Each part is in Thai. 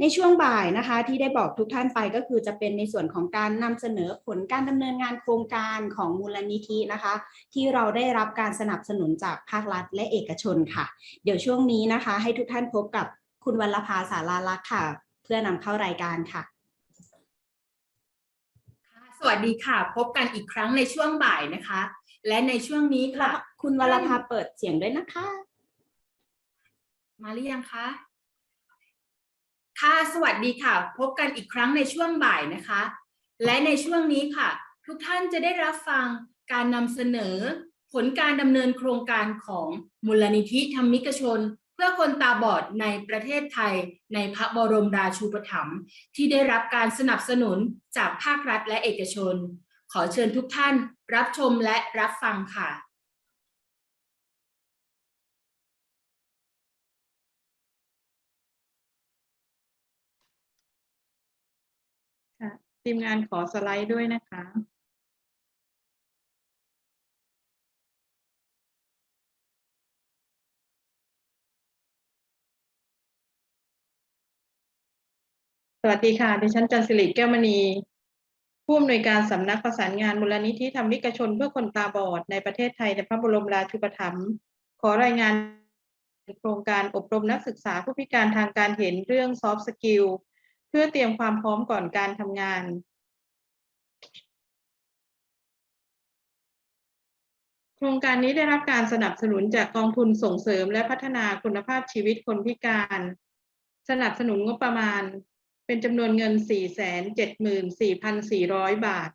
ในช่วงบ่ายนะคะ ที่ได้บอกทุกท่านไปก็คือจะเป็นในส่วนของการนำเสนอผลการดำเนินงานโครงการของมูลนิธินะคะ ที่เราได้รับการสนับสนุนจากภาครัฐและเอกชนค่ะ เดี๋ยวช่วงนี้นะคะ ให้ทุกท่านพบกับคุณวรรณภาสาราลักษณ์ค่ะ เพื่อนำเข้ารายการค่ะค่ะสวัสดีค่ะ พบกันอีกครั้งในช่วงบ่ายนะคะ และในช่วงนี้ค่ะ คุณวรภาเปิดเสียงด้วยนะคะ มาหรือยังคะ ค่ะ สวัสดีค่ะ พบกันอีกครั้งในช่วงบ่ายนะคะ และในช่วงนี้ค่ะ ทุกท่านจะได้รับฟังการนำเสนอ ผลการดำเนินโครงการของมูลนิธิธรรมิกชน เพื่อคนตาบอดในประเทศไทย ในพระบรมราชูปถัมภ์ที่ได้รับการสนับสนุนจากภาครัฐและเอกชน ขอเชิญทุกท่านรับชมและรับฟังค่ะ ทีมงานขอสไลด์ด้วยนะคะสวัสดีค่ะ ดิฉันจันสิริแก้วมณี ผู้อำนวยการสำนักประสานงานมูลนิธิธรรมิกชนเพื่อคนตาบอดในประเทศไทยในพระบรมราชูปถัมภ์ขอรายงานโครงการอบรมนักศึกษาผู้พิการทางการเห็นเรื่อง soft skill เพื่อเตรียมความพร้อมก่อนการทำงานโครงการนี้ได้รับการสนับสนุนจากกองทุนส่งเสริมและพัฒนาคุณภาพชีวิตคนพิการ สนับสนุนงบประมาณ เป็นจำนวนเงิน 474,400 บาท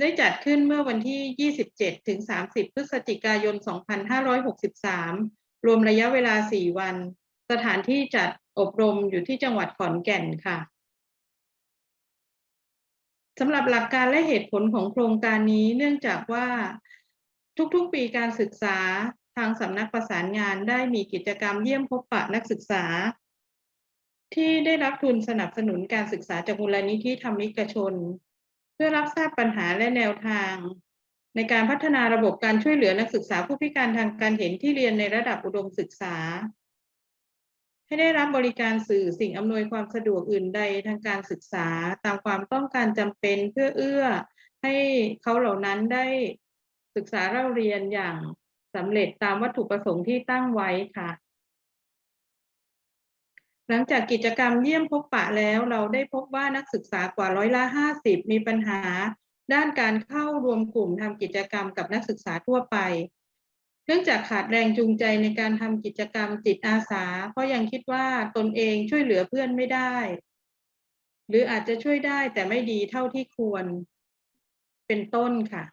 ได้จัดขึ้นเมื่อวันที่ 27 ถึง 30 พฤศจิกายน 2563 รวมระยะเวลา 4 วัน สถานที่จัดอบรมอยู่ที่จังหวัดขอนแก่นค่ะ สำหรับหลักการและเหตุผลของโครงการนี้เนื่องจากว่าทุกๆปีการศึกษาทางสำนักประสานงานได้มีกิจกรรมเยี่ยมพบปะนักศึกษา ที่ได้รับทุนสนับสนุนการศึกษาจากมูลนิธิธรรมิกชน เพื่อรับทราบปัญหาและแนวทาง ในการพัฒนาระบบการช่วยเหลือนักศึกษาผู้พิการทางการเห็นที่เรียนในระดับอุดมศึกษา ให้ได้รับบริการสื่อสิ่งอำนวยความสะดวกอื่นใดทางการศึกษาตามความต้องการจำเป็นเพื่อเอื้อ ให้เขาเหล่านั้นได้ศึกษาเล่าเรียนอย่างสำเร็จตามวัตถุประสงค์ที่ตั้งไว้ค่ะ หลังจากกิจกรรมเยี่ยมพบปะแล้วเราได้พบว่านักศึกษากว่าร้อยละห้าสิบมีปัญหา ด้านการเข้ารวมกลุ่มทำกิจกรรมกับนักศึกษาทั่วไป เนื่องจากขาดแรงจูงใจในการทำกิจกรรมจิตอาสา เพราะยังคิดว่าตนเองช่วยเหลือเพื่อนไม่ได้ หรืออาจจะช่วยได้แต่ไม่ดีเท่าที่ควรเป็นต้นค่ะ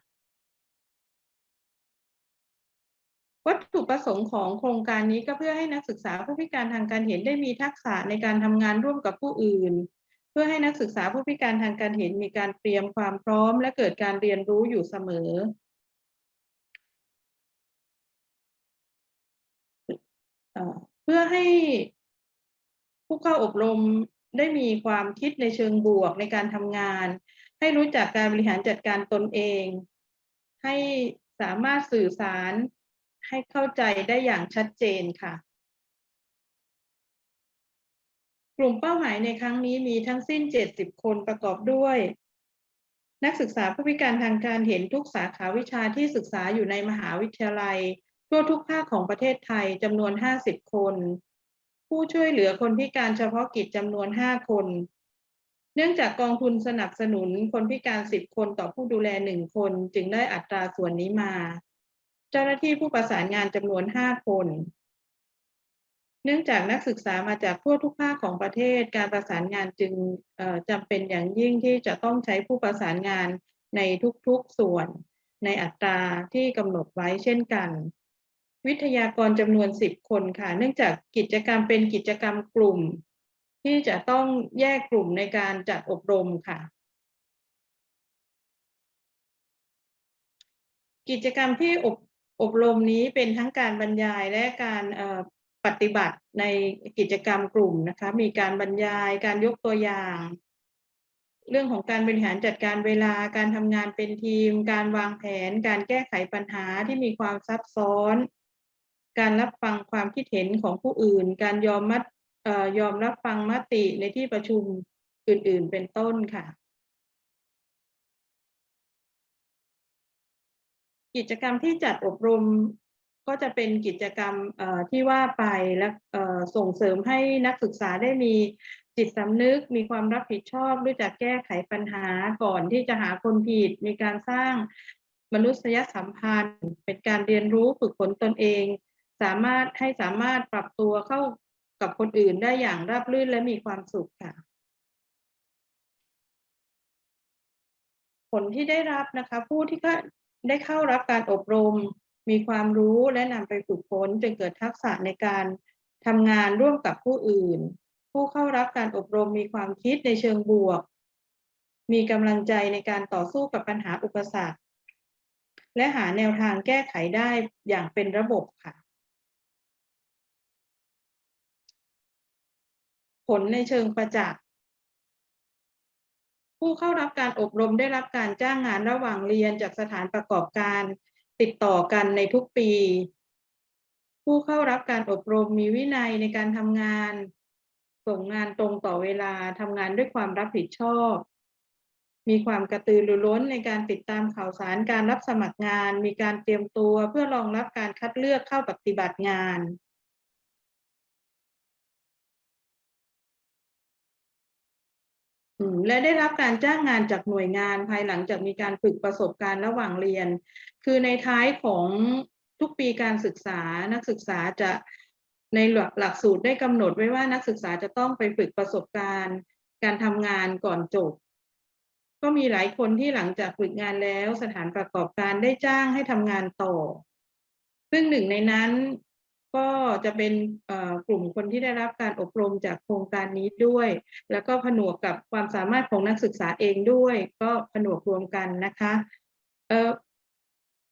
วัตถุประสงค์ของโครงการนี้ก็เพื่อให้นักศึกษาผู้พิการทางการเห็นได้มีทักษะในการทำงานร่วมกับผู้อื่น เพื่อให้นักศึกษาผู้พิการทางการเห็นมีการเตรียมความพร้อม และเกิดการเรียนรู้อยู่เสมอ เพื่อให้ผู้เข้าอบรมได้มีความคิดในเชิงบวกในการทำงาน ให้รู้จักการบริหารจัดการตนเอง ให้สามารถสื่อสารให้เข้าใจได้อย่างชัดเจนค่ะ กลุ่มเป้าหมายในครั้งนี้มีทั้งสิ้น 70 คนประกอบด้วย นักศึกษาผู้พิการทางการเห็นทุกสาขาวิชาที่ศึกษาอยู่ในมหาวิทยาลัย ทั่วทุกภาคของประเทศไทยจำนวน 50 คน ผู้ช่วยเหลือคนพิการเฉพาะกิจจำนวน 5 คน เนื่องจากกองทุนสนับสนุนคนพิการ 10 คนต่อผู้ดูแล 1 คนจึงได้อัตราส่วนนี้มา เจ้าหน้าที่ผู้ประสานงานจำนวน 5 คน เนื่องจากนักศึกษามาจากทั่วทุกภาคของประเทศ การประสานงานจึงจำเป็นอย่างยิ่งที่จะต้องใช้ผู้ประสานงานในทุกๆส่วนในอัตราที่กำหนดไว้เช่นกัน วิทยากรจำนวน 10 คนค่ะ เนื่องจากกิจกรรมเป็นกิจกรรมกลุ่ม ที่จะต้องแยกกลุ่มในการจัดอบรมค่ะ กิจกรรมที่อบอบรมนี้เป็นทั้งการบรรยายและการปฏิบัติในกิจกรรมกลุ่มนะคะ มีการบรรยายการยกตัวอย่าง เรื่องของการบริหารจัดการเวลาการทำงานเป็นทีม การวางแผน การแก้ไขปัญหาที่มีความซับซ้อน การรับฟังความคิดเห็นของผู้อื่น การยอมมัดยอมรับฟังมติในที่ประชุมอื่น ๆ เป็นต้นค่ะ กิจกรรมที่จัดอบรมก็จะเป็นกิจกรรมที่ว่าไปและส่งเสริมให้นักศึกษาได้มีจิตสำนึก มีความรับผิดชอบ รู้จักแก้ไขปัญหาก่อนที่จะหาคนผิด มีการสร้างมนุษยสัมพันธ์ เป็นการเรียนรู้ฝึกฝนตนเอง สามารถให้สามารถปรับตัวเข้ากับคนอื่นได้อย่างราบรื่นและมีความสุขค่ะ ผลที่ได้รับนะคะ ผู้ที่ได้เข้ารับการอบรม มีความรู้และนำไปฝึกฝนจนเกิดทักษะในการทำงานร่วมกับผู้อื่น ผู้เข้ารับการอบรมมีความคิดในเชิงบวก มีกำลังใจในการต่อสู้กับปัญหาอุปสรรค และหาแนวทางแก้ไขได้อย่างเป็นระบบค่ะ ผลในเชิงประจักษ์ผู้เข้ารับการอบรมได้รับการจ้างงานระหว่างเรียนจากสถานประกอบการ ติดต่อกันในทุกปี ผู้เข้ารับการอบรมมีวินัยในการทำงาน ส่งงานตรงต่อเวลาทำงานด้วยความรับผิดชอบ มีความกระตือรือร้นในการติดตามข่าวสารการรับสมัครงาน มีการเตรียมตัวเพื่อรองรับการคัดเลือกเข้าปฏิบัติงาน และได้รับการจ้างงานจากหน่วยงานภายหลังจากมีการฝึกประสบการณ์ระหว่างเรียน คือในท้ายของทุกปีการศึกษานักศึกษาจะในหลักหลักสูตรได้กำหนดไว้ว่านักศึกษาจะต้องไปฝึกประสบการณ์ การทำงานก่อนจบ ก็มีหลายคนที่หลังจากฝึกงานแล้วสถานประกอบการได้จ้างให้ทำงานต่อ ซึ่งหนึ่งในนั้น ก็จะเป็นกลุ่มคนที่ได้รับการอบรมจากโครงการนี้ด้วย แล้วก็ผนวกกับความสามารถของนักศึกษาเองด้วย ก็ผนวกรวมกันนะคะ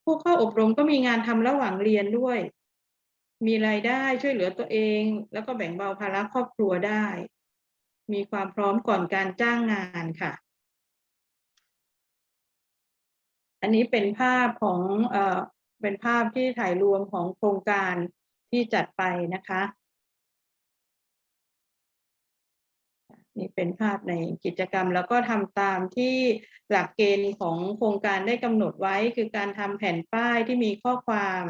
ผู้เข้าอบรมก็มีงานทำระหว่างเรียนด้วย มีรายได้ช่วยเหลือตัวเอง แล้วก็แบ่งเบาภาระครอบครัวได้ มีความพร้อมก่อนการจ้างงานค่ะ อันนี้เป็นภาพของเป็นภาพที่ถ่ายรวมของโครงการ ที่จัดไปนะคะ นี่เป็นภาพในกิจกรรมแล้วก็ทำตามที่หลักเกณฑ์ของโครงการได้กำหนดไว้คือการทำแผ่นป้ายที่มีข้อความ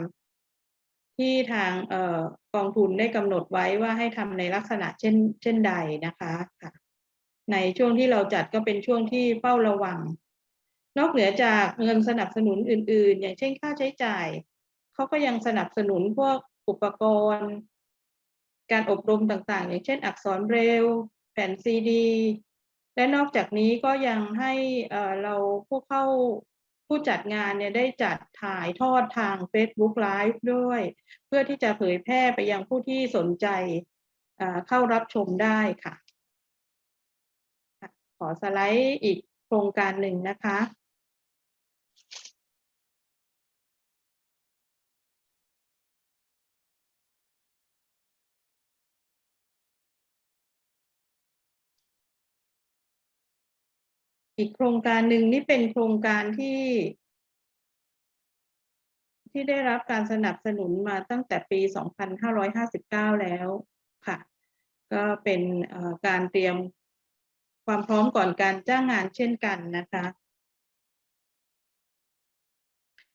ที่ทางออกองทุนได้กำหนดไว้ว่าให้ทำในลักษณะเช่น เช่นใดนะคะค่ะในช่วงที่เราจัดก็เป็นช่วงที่เฝ้าระวัง นอกเหนือจากเงินสนับสนุนอื่น ๆ อย่างเช่นค่าใช้จ่าย เขาก็ยังสนับสนุนพวก อุปกรณ์ การอบรมต่างๆ อย่างเช่น อักษรเบรลล์แผ่นซีดี และนอกจากนี้ก็ยังให้เราผู้เข้าผู้จัดงานเนี่ยได้จัดถ่ายทอดทาง Facebook Live ด้วย เพื่อที่จะเผยแพร่ไปยังผู้ที่สนใจเข้ารับชมได้ค่ะ ขอสไลด์อีกโครงการหนึ่งนะคะ อีกโครงการหนึ่งนี่เป็นโครงการที่ ที่ได้รับการสนับสนุนมาตั้งแต่ปี 2559 แล้วค่ะ ก็เป็นการเตรียมความพร้อมก่อนการจ้างงานเช่นกันนะคะ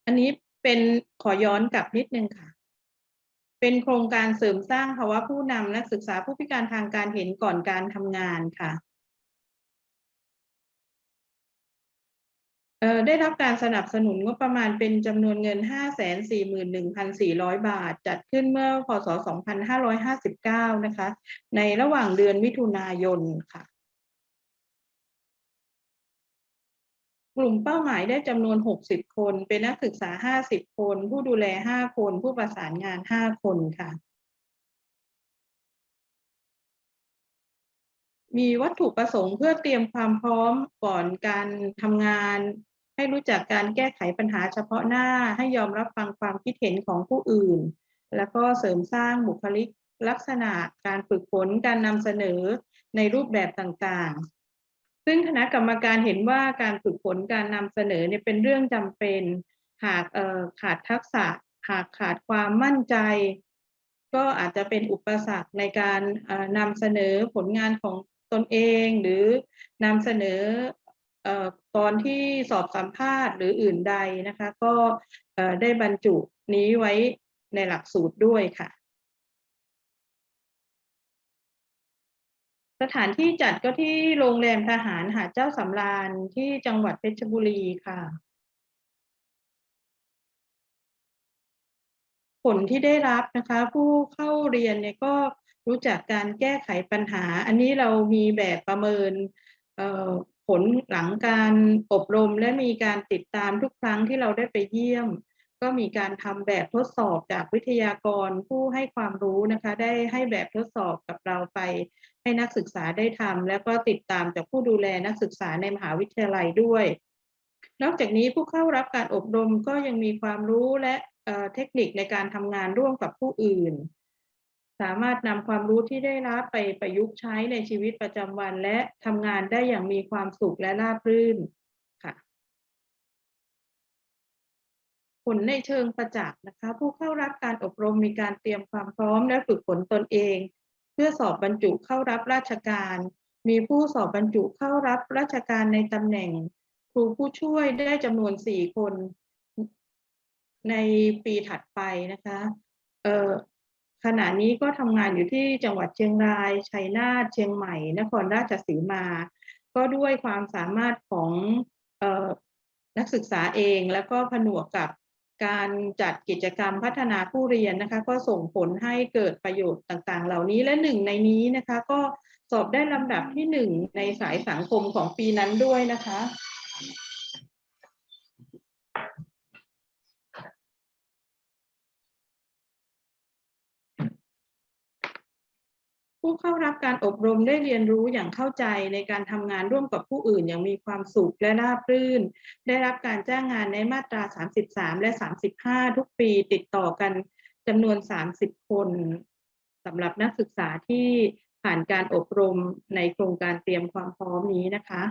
อันนี้เป็นขอย้อนกลับนิดนึงค่ะเป็นโครงการเสริมสร้างภาวะผู้นำนักศึกษาผู้พิการทางการเห็นก่อนการทำงานค่ะ ได้รับการสนับสนุนงบประมาณเป็นจำนวนเงิน 541,400 บาท จัดขึ้นเมื่อพศ 2559 นะคะ ในระหว่างเดือนมิถุนายนค่ะ กลุ่มเป้าหมายได้จำนวน 60 คน เป็นนักศึกษา 50 คน ผู้ดูแล 5 คน ผู้ประสานงาน 5 คนค่ะ มีวัตถุประสงค์เพื่อเตรียมความพร้อมก่อนการทำงาน ให้รู้จักการแก้ไขปัญหาเฉพาะหน้า ให้ยอมรับฟังความคิดเห็นของผู้อื่น แล้วก็เสริมสร้างบุคลิกลักษณะการฝึกฝนการนำเสนอในรูปแบบต่างๆ ซึ่งคณะกรรมการเห็นว่าการฝึกฝนการนำเสนอเนี่ยเป็นเรื่องจำเป็น หากขาดทักษะ หากขาดความมั่นใจ ก็อาจจะเป็นอุปสรรคในการนำเสนอผลงานของ ตนเองหรือนำเสนอตอนที่สอบสัมภาษณ์หรืออื่นใดนะคะ ก็ได้บรรจุนี้ไว้ในหลักสูตรด้วยค่ะ สถานที่จัดก็ที่โรงแรมทหารหาดเจ้าสำราญที่จังหวัดเพชรบุรีค่ะ ผลที่ได้รับนะคะ ผู้เข้าเรียนเนี่ยก็ รู้จักการแก้ไขปัญหา อันนี้เรามีแบบประเมินผลหลังการอบรมและมีการติดตามทุกครั้งที่เราได้ไปเยี่ยม ก็มีการทำแบบทดสอบจากวิทยากรผู้ให้ความรู้นะคะ ได้ให้แบบทดสอบกับเราไป ให้นักศึกษาได้ทำแล้วก็ติดตามจากผู้ดูแลนักศึกษาในมหาวิทยาลัยด้วย นอกจากนี้ผู้เข้ารับการอบรมก็ยังมีความรู้และเเทคนิคในการทำงานร่วมกับผู้อื่น สามารถนำความรู้ที่ได้รับไปประยุกต์ใช้ในชีวิตประจำวัน และทำงานได้อย่างมีความสุขและราบรื่นค่ะ ผลในเชิงประจักษ์นะคะ ผู้เข้ารับการอบรมมีการเตรียมความพร้อมและฝึกฝนตนเอง เพื่อสอบบรรจุเข้ารับราชการ มีผู้สอบบรรจุเข้ารับราชการในตำแหน่ง ครูผู้ช่วยได้จำนวนสี่คนในปีถัดไปนะคะ เอ่อ ขณะนี้ก็ทำงานอยู่ที่จังหวัดเชียงราย ชัยนาท เชียงใหม่ นครราชสีมา ก็ด้วยความสามารถของออนักศึกษาเองแล้วก็ผนวกกับการจัดกิจกรรมพัฒนาผู้เรียนนะคะ ก็ส่งผลให้เกิดประโยชน์ต่างๆ เหล่านี้และหนึ่งในนี้นะคะ ก็สอบได้ลำดับที่หนึ่งในสายสังคมของปีนั้นด้วยนะคะ ผู้เข้ารับการอบรมได้เรียนรู้อย่างเข้าใจในการทำงานร่วมกับผู้อื่นอย่างมีความสุขและราบรื่น ได้รับการจ้างงานในมาตรา 33 และ 35 ทุกปีติดต่อกันจำนวน 30 คนสำหรับนักศึกษาที่ผ่านการอบรมในโครงการเตรียมความพร้อมนี้นะคะ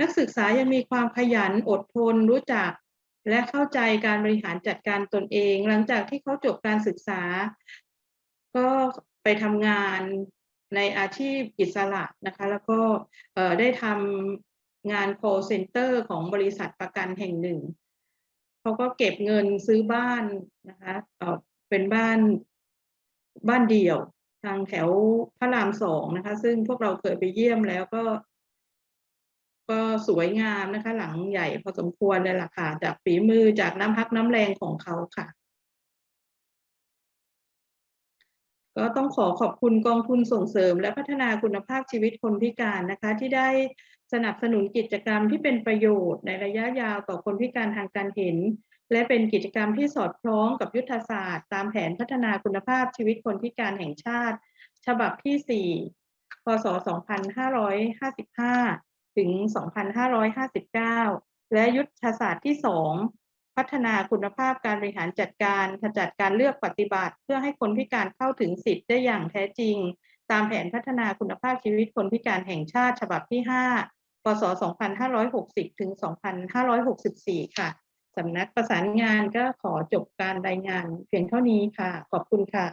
นักศึกษายังมีความขยันอดทนรู้จัก และเข้าใจการบริหารจัดการตนเอง หลังจากที่เขาจบการศึกษา ก็ไปทำงานในอาชีพอิสระนะคะ แล้วก็ได้ทำงาน call center ของบริษัทประกันแห่งหนึ่ง เขาก็เก็บเงินซื้อบ้านนะคะเป็นบ้านบ้านเดี่ยวทางแถวพระรามสองนะคะ ซึ่งพวกเราเคยไปเยี่ยมแล้วก็ ก็สวยงามนะคะ หลังใหญ่พอสมควรเลยล่ะค่ะ จากฝีมือจากน้ำพักน้ำแรงของเขาค่ะ ก็ต้องขอขอบคุณกองทุนส่งเสริม และพัฒนาคุณภาพชีวิตคนพิการนะคะ ที่ได้สนับสนุนกิจกรรมที่เป็นประโยชน์ในระยะยาวต่อคนพิการทางการเห็น และเป็นกิจกรรมที่สอดคล้องกับยุทธศาสตร์ ตามแผนพัฒนาคุณภาพชีวิตคนพิการแห่งชาติ ฉบับที่ 4 พศ 2555 ถึง 2559 และยุทธศาสตร์ที่ 2 พัฒนาคุณภาพการบริหารจัดการขจัดการเลือกปฏิบัติ เพื่อให้คนพิการเข้าถึงสิทธิ์ได้อย่างแท้จริง ตามแผนพัฒนาคุณภาพชีวิตคนพิการแห่งชาติฉบับที่ 5 พศ 2560 ถึง 2564 ค่ะสำนักประสานงานก็ขอจบการรายงานเพียงเท่านี้ค่ะ ขอบคุณค่ะ